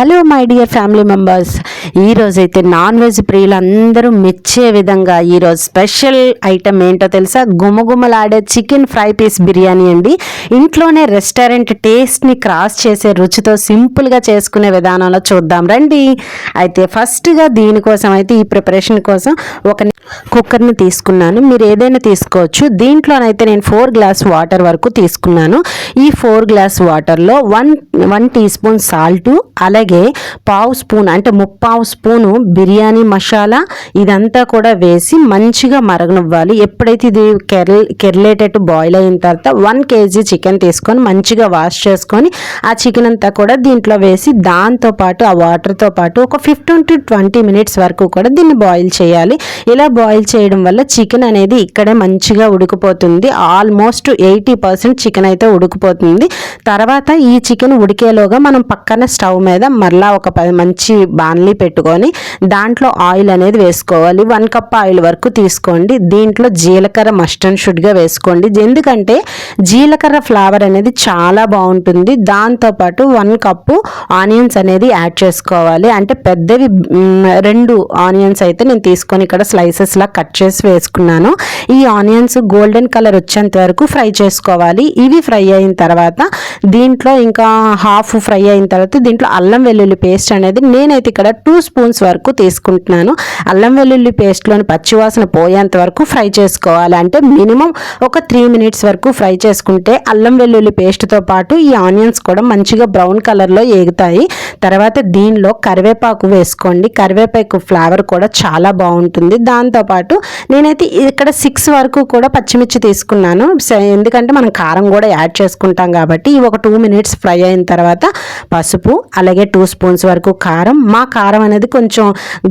Hello my dear family members. ఈరోజైతే non veg ప్రియులు అందరూ మెచ్చే విధంగా ఈరోజు స్పెషల్ ఐటమ్ ఏంటో తెలుసా? గుమగుమలాడే చికెన్ ఫ్రై పీస్ బిర్యానీ అండి. ఇంట్లోనే రెస్టారెంట్ టేస్ట్ని క్రాస్ చేసే రుచితో సింపుల్గా చేసుకునే విధానంలో చూద్దాం రండి. అయితే ఫస్ట్గా దీనికోసం అయితే ఈ ప్రిపరేషన్ కోసం ఒక కుక్కర్ని తీసుకున్నాను. మీరు ఏదైనా తీసుకోవచ్చు. దీంట్లోనైతే నేను ఫోర్ గ్లాస్ వాటర్ వరకు తీసుకున్నాను. ఈ ఫోర్ గ్లాస్ వాటర్లో one one teaspoon salt అలాగే పావు స్పూన్ అంటే ముప్పావు స్పూను బిర్యానీ మసాలా ఇదంతా కూడా వేసి మంచిగా మరగనివ్వాలి. ఎప్పుడైతే ఇది కెర్ కెర్లేటట్టు బాయిల్ అయిన తర్వాత వన్ కేజీ చికెన్ తీసుకొని మంచిగా వాష్ చేసుకొని ఆ చికెన్ అంతా కూడా దీంట్లో వేసి దాంతోపాటు ఆ వాటర్తో పాటు ఒక ఫిఫ్టీన్ టు ట్వంటీ మినిట్స్ వరకు కూడా దీన్ని బాయిల్ చేయాలి. ఇలా బాయిల్ చేయడం వల్ల చికెన్ అనేది ఇక్కడే మంచిగా ఉడికిపోతుంది. ఆల్మోస్ట్ ఎయిటీ పర్సెంట్ చికెన్ అయితే ఉడికిపోతుంది. తర్వాత ఈ చికెన్ ఉడికేలోగా మనం పక్కన స్టవ్ మీద మరలా ఒక మంచి బాన్లీ పెట్టుకొని దాంట్లో ఆయిల్ అనేది వేసుకోవాలి. వన్ కప్ ఆయిల్ వరకు తీసుకోండి. దీంట్లో జీలకర్ర మస్ట్ షుడ్గా వేసుకోండి. ఎందుకంటే జీలకర్ర ఫ్లేవర్ అనేది చాలా బాగుంటుంది. దాంతోపాటు వన్ కప్పు ఆనియన్స్ అనేది యాడ్ చేసుకోవాలి. అంటే పెద్దవి రెండు ఆనియన్స్ అయితే నేను తీసుకొని ఇక్కడ స్లైస్ పీసెస్లా కట్ చేసి వేసుకున్నాను. ఈ ఆనియన్స్ గోల్డెన్ కలర్ వచ్చేంత వరకు ఫ్రై చేసుకోవాలి. ఇవి ఫ్రై అయిన తర్వాత దీంట్లో ఇంకా హాఫ్ ఫ్రై అయిన తర్వాత దీంట్లో అల్లం వెల్లుల్లి పేస్ట్ అనేది నేనైతే ఇక్కడ టూ స్పూన్స్ వరకు తీసుకుంటున్నాను. అల్లం వెల్లుల్లి పేస్ట్లోని పచ్చివాసన పోయేంత వరకు ఫ్రై చేసుకోవాలి. అంటే మినిమం ఒక త్రీ మినిట్స్ వరకు ఫ్రై చేసుకుంటే అల్లం వెల్లుల్లి పేస్ట్తో పాటు ఈ ఆనియన్స్ కూడా మంచిగా బ్రౌన్ కలర్లో ఏగుతాయి. తర్వాత దీనిలో కరివేపాకు వేసుకోండి. కరివేపాకు ఫ్లేవర్ కూడా చాలా బాగుంటుంది. దాని దాంతోపాటు నేనైతే ఇక్కడ సిక్స్ వరకు కూడా పచ్చిమిర్చి తీసుకున్నాను. ఎందుకంటే మనం కారం కూడా యాడ్ చేసుకుంటాం కాబట్టి ఇవి ఒక టూ మినిట్స్ ఫ్రై అయిన తర్వాత పసుపు అలాగే టూ స్పూన్స్ వరకు కారం. మా కారం అనేది కొంచెం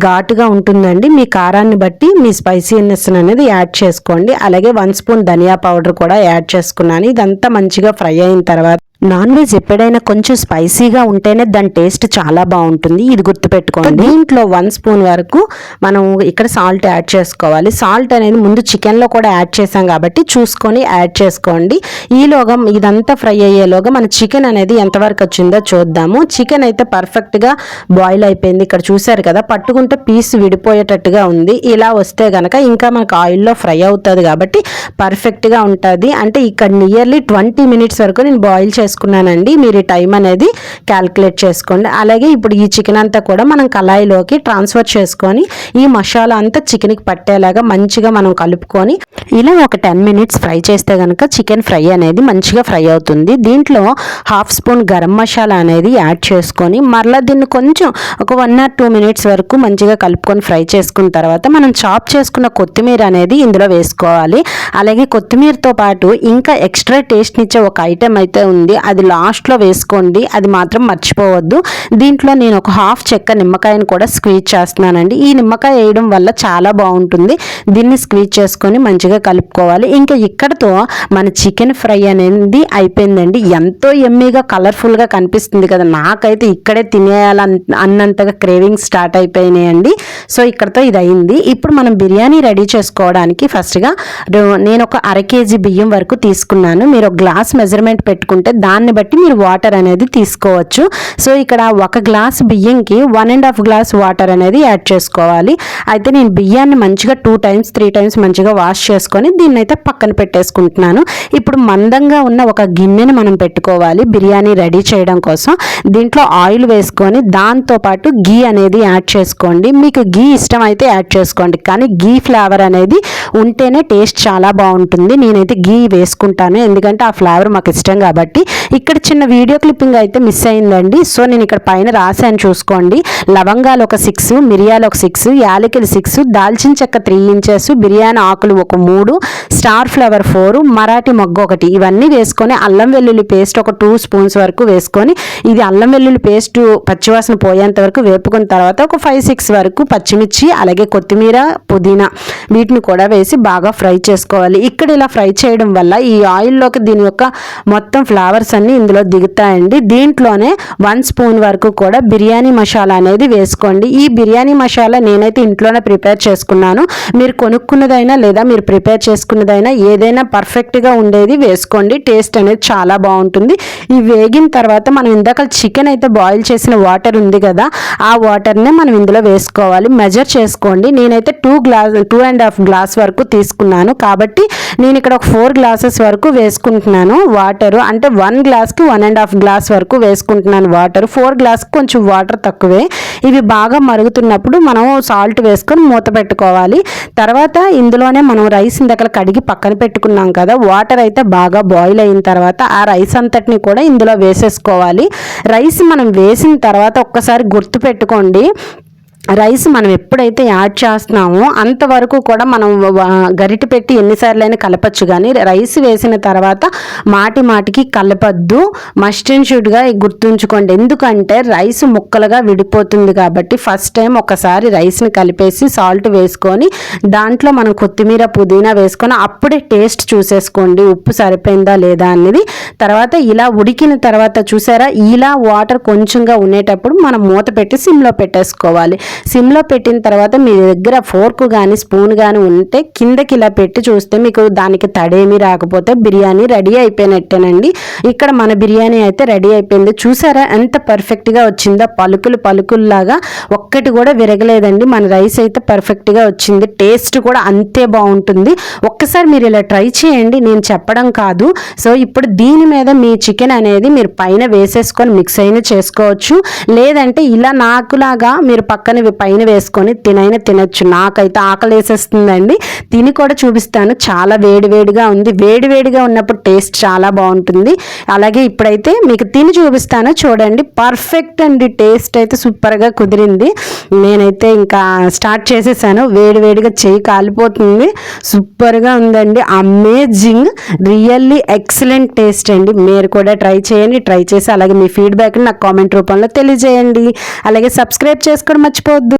ఘాటుగా ఉంటుందండి. మీ కారాన్ని బట్టి మీ స్పైసీనెస్ అనేది యాడ్ చేసుకోండి. అలాగే వన్ స్పూన్ ధనియా పౌడర్ కూడా యాడ్ చేసుకున్నాను. ఇదంతా మంచిగా ఫ్రై అయిన తర్వాత నాన్ వెజ్ ఎప్పుడైనా కొంచెం స్పైసీగా ఉంటేనే దాని టేస్ట్ చాలా బాగుంటుంది. ఇది గుర్తుపెట్టుకోండి. దీంట్లో వన్ స్పూన్ వరకు మనం ఇక్కడ సాల్ట్ యాడ్ చేసుకోవాలి. సాల్ట్ అనేది ముందు చికెన్లో కూడా యాడ్ చేసాం కాబట్టి చూసుకొని యాడ్ చేసుకోండి. ఈలోగా ఇదంతా ఫ్రై అయ్యేలోగా మన చికెన్ అనేది ఎంతవరకు వచ్చిందో చూద్దాము. చికెన్ అయితే పర్ఫెక్ట్గా బాయిల్ అయిపోయింది. ఇక్కడ చూసారు కదా పట్టుకుంటే పీస్ విడిపోయేటట్టుగా ఉంది. ఇలా వస్తే కనుక ఇంకా మనకు ఆయిల్లో ఫ్రై అవుతుంది కాబట్టి పర్ఫెక్ట్గా ఉంటుంది. అంటే ఇక్కడ నియర్లీ ట్వంటీ మినిట్స్ వరకు నేను బాయిల్ చేసుకున్నానండి. మీరు టైం అనేది క్యాల్కులేట్ చేసుకోండి. అలాగే ఇప్పుడు ఈ చికెన్ అంతా కూడా మనం కళాయిలోకి ట్రాన్స్ఫర్ చేసుకొని ఈ మసాలా అంతా చికెన్కి పట్టేలాగా మంచిగా మనం కలుపుకొని ఇలా ఒక టెన్ మినిట్స్ ఫ్రై చేస్తే కనుక చికెన్ ఫ్రై అనేది మంచిగా ఫ్రై అవుతుంది. దీంట్లో హాఫ్ స్పూన్ గరం మసాలా అనేది యాడ్ చేసుకొని మరలా దీన్ని కొంచెం ఒక వన్ ఆర్ టూ మినిట్స్ వరకు మంచిగా కలుపుకొని ఫ్రై చేసుకున్న తర్వాత మనం చాప్ చేసుకున్న కొత్తిమీర అనేది ఇందులో వేసుకోవాలి. అలాగే కొత్తిమీరతో పాటు ఇంకా ఎక్స్ట్రా టేస్ట్నిచ్చే ఒక ఐటెం అయితే ఉంది. అది లాస్ట్లో వేసుకోండి అది మాత్రం మర్చిపోవద్దు. దీంట్లో నేను ఒక హాఫ్ చెక్క నిమ్మకాయను కూడా స్క్వీజ్ చేస్తున్నానండి. ఈ నిమ్మకాయ వేయడం వల్ల చాలా బాగుంటుంది. దీన్ని స్క్వీజ్ చేసుకొని మంచిగా కలుపుకోవాలి. ఇంకా ఇక్కడతో మన చికెన్ ఫ్రై అనేది అయిపోయిందండి. ఎంతో ఎమ్మీగా కలర్ఫుల్గా కనిపిస్తుంది కదా. నాకైతే ఇక్కడే తినేయాలని అన్నంతగా క్రేవింగ్ స్టార్ట్ అయిపోయినాయండి. సో ఇక్కడతో ఇది అయింది. ఇప్పుడు మనం బిర్యానీ రెడీ చేసుకోవడానికి ఫస్ట్గా నేను ఒక అర కేజీ బియ్యం వరకు తీసుకున్నాను. మీరు ఒక గ్లాస్ మెజర్మెంట్ పెట్టుకుంటే దాన్ని బట్టి మీరు వాటర్ అనేది తీసుకోవచ్చు. సో ఇక్కడ ఒక glass బియ్యంకి one and half glass water అనేది యాడ్ చేసుకోవాలి. అయితే నేను బియ్యాన్ని మంచిగా టూ టైమ్స్ త్రీ టైమ్స్ మంచిగా వాష్ చేసుకొని దీన్ని అయితే పక్కన పెట్టేసుకుంటున్నాను. ఇప్పుడు మందంగా ఉన్న ఒక గిన్నెని మనం పెట్టుకోవాలి బిర్యానీ రెడీ చేయడం కోసం. దీంట్లో ఆయిల్ వేసుకొని దాంతో పాటు గీ అనేది యాడ్ చేసుకోండి. మీకు గీ ఇష్టం అయితే యాడ్ చేసుకోండి. కానీ గీ ఫ్లేవర్ అనేది ఉంటేనే టేస్ట్ చాలా బాగుంటుంది. నేనైతే గీ వేసుకుంటాను. ఎందుకంటే ఆ ఫ్లేవర్ మాకు ఇష్టం కాబట్టి ఇక్కడ చిన్న వీడియో క్లిప్పింగ్ అయితే మిస్ అయిందండి. సో నేను ఇక్కడ పైన రాశాను చూసుకోండి. లవంగాలు ఒక సిక్స్ మిరియాలు ఒక సిక్స్ యాలకులు సిక్స్ దాల్చిన చెక్క త్రీ ఇంచెస్ బిర్యానీ ఆకులు ఒక మూడు స్టార్ ఫ్లవర్ ఫోర్ మరాఠీ మొగ్గ ఒకటి. ఇవన్నీ వేసుకొని అల్లం వెల్లుల్లి పేస్ట్ ఒక టూ స్పూన్స్ వరకు వేసుకొని ఇది అల్లం వెల్లుల్లి పేస్ట్ పచ్చివాసన పోయేంత వరకు వేపుకున్న తర్వాత ఒక ఫైవ్ సిక్స్ వరకు పచ్చిమిర్చి అలాగే కొత్తిమీర పుదీనా వీటిని కూడా వేసి బాగా ఫ్రై చేసుకోవాలి. ఇక్కడ ఇలా ఫ్రై చేయడం వల్ల ఈ ఆయిల్లోకి దీని యొక్క మొత్తం ఫ్లవర్స్ ఫ్లేవర్స్ అన్నీ ఇందులో దిగుతాయండి. దీంట్లోనే వన్ స్పూన్ వరకు కూడా బిర్యానీ మసాలా అనేది వేసుకోండి. ఈ బిర్యానీ మసాలా నేనైతే ఇంట్లోనే ప్రిపేర్ చేసుకున్నాను. మీరు కొనుక్కున్నదైనా లేదా మీరు ప్రిపేర్ చేసుకున్నదైనా ఏదైనా పర్ఫెక్ట్గా ఉండేది వేసుకోండి. టేస్ట్ అనేది చాలా బాగుంటుంది. ఈ వేగిన తర్వాత మనం ఇందాక చికెన్ అయితే బాయిల్ చేసిన వాటర్ ఉంది కదా ఆ వాటర్నే మనం ఇందులో వేసుకోవాలి. మెజర్ చేసుకోండి. నేనైతే two glass two and half glass వరకు తీసుకున్నాను. కాబట్టి నేను ఇక్కడ ఒక ఫోర్ గ్లాసెస్ వరకు వేసుకుంటున్నాను. వాటరు అంటే వన్ వన్ గ్లాస్కి వన్ అండ్ హాఫ్ గ్లాస్ వరకు వేసుకుంటున్నాను వాటర్. ఫోర్ గ్లాస్కి కొంచెం వాటర్ తక్కువే. ఇవి బాగా మరుగుతున్నప్పుడు మనం సాల్ట్ వేసుకొని మూత పెట్టుకోవాలి. తర్వాత ఇందులోనే మనం రైస్ ఇందకలు కడిగి పక్కన పెట్టుకున్నాం కదా వాటర్ అయితే బాగా బాయిల్ అయిన తర్వాత ఆ రైస్ అంతటిని కూడా ఇందులో వేసేసుకోవాలి. రైస్ మనం వేసిన తర్వాత ఒక్కసారి గుర్తు పెట్టుకోండి. రైస్ మనం ఎప్పుడైతే యాడ్ చేస్తున్నామో అంతవరకు కూడా మనం గరిట పెట్టి ఎన్నిసార్లైనా కలపచ్చు. కానీ రైస్ వేసిన తర్వాత మాటి మాటికి కలపద్దు. మస్ట్ అండ్ షుడ్గా గుర్తుంచుకోండి. ఎందుకంటే రైస్ ముక్కలుగా విడిపోతుంది కాబట్టి ఫస్ట్ టైం ఒకసారి రైస్ని కలిపేసి సాల్ట్ వేసుకొని దాంట్లో మనం కొత్తిమీర పుదీనా వేసుకొని అప్పుడే టేస్ట్ చూసేసుకోండి. ఉప్పు సరిపోయిందా లేదా అనేది తర్వాత ఇలా ఉడికిన తర్వాత చూసారా? ఇలా వాటర్ కొంచెంగా ఉండేటప్పుడు మనం మూత పెట్టి సిమ్లో పెట్టేసుకోవాలి. సిమ్లో పెట్టిన తర్వాత మీ దగ్గర ఫోర్క్ కానీ స్పూన్ కానీ ఉంటే కిందకి ఇలా పెట్టి చూస్తే మీకు దానికి తడేమి రాకపోతే బిర్యానీ రెడీ అయిపోయినట్టేనండి. ఇక్కడ మన బిర్యానీ అయితే రెడీ అయిపోయింది. చూసారా ఎంత పర్ఫెక్ట్గా వచ్చిందో. పలుకులు పలుకుల్లాగా ఒక్కటి కూడా విరగలేదండి. మన రైస్ అయితే పర్ఫెక్ట్గా వచ్చింది. టేస్ట్ కూడా అంతే బాగుంటుంది. ఒక్కసారి మీరు ఇలా ట్రై చేయండి. నేను చెప్పడం కాదు. సో ఇప్పుడు దీని మీద మీ చికెన్ అనేది మీరు పైన వేసేసుకొని మిక్స్ అయిన చేసుకోవచ్చు. లేదంటే ఇలా నాకులాగా మీరు పక్కన ఇవి పైన వేసుకొని తినైనా తినొచ్చు. నాకైతే ఆకలి వేసేస్తుందండి తిని కూడా చూపిస్తాను. చాలా వేడివేడిగా ఉంది. వేడివేడిగా ఉన్నప్పుడు టేస్ట్ చాలా బాగుంటుంది. అలాగే ఇప్పుడైతే మీకు తిని చూపిస్తాను. చూడండి. పర్ఫెక్ట్ అండి. టేస్ట్ అయితే సూపర్గా కుదిరింది. నేనైతే ఇంకా స్టార్ట్ చేసేసాను. వేడివేడిగా చేయి కాలిపోతుంది. సూపర్గా ఉందండి. అమేజింగ్. రియల్లీ ఎక్సలెంట్ టేస్ట్ అండి. మీరు కూడా ట్రై చేయండి. ట్రై చేసి అలాగే మీ ఫీడ్బ్యాక్ నాకు కామెంట్ రూపంలో తెలియజేయండి. అలాగే సబ్స్క్రైబ్ చేసుకోవడం మర్చిపోవద్దు